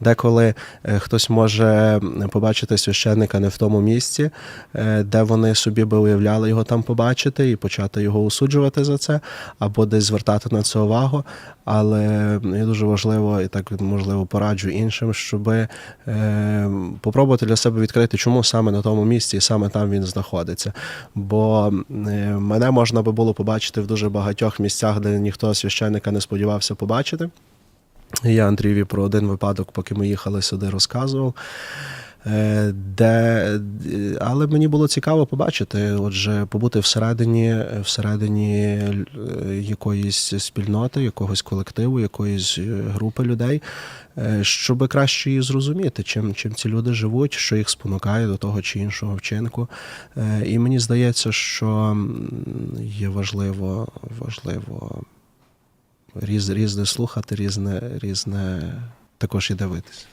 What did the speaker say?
Деколи е, хтось може побачити священника не в тому місці, е, де вони собі би уявляли його там побачити, і почати його осуджувати за це, або десь звертати на це увагу. Але є дуже важливо, і так можливо пораджу іншим, щоб е, попробувати для себе відкрити, чому саме на тому місці і саме там він знаходиться. Бо мене можна би було побачити в дуже багатьох місцях, де ніхто священника не сподівався побачити. Я Андрієві про один випадок, поки ми їхали сюди, розказував. Е, Де, але мені було цікаво побачити, отже, побути всередині, всередині е, якоїсь спільноти, якогось колективу, якоїсь е, групи людей, щоб краще її зрозуміти, чим, чим ці люди живуть, що їх спонукає до того чи іншого вчинку. І мені здається, що є важливо, важливо різ, різне слухати, різне, різне також і дивитися.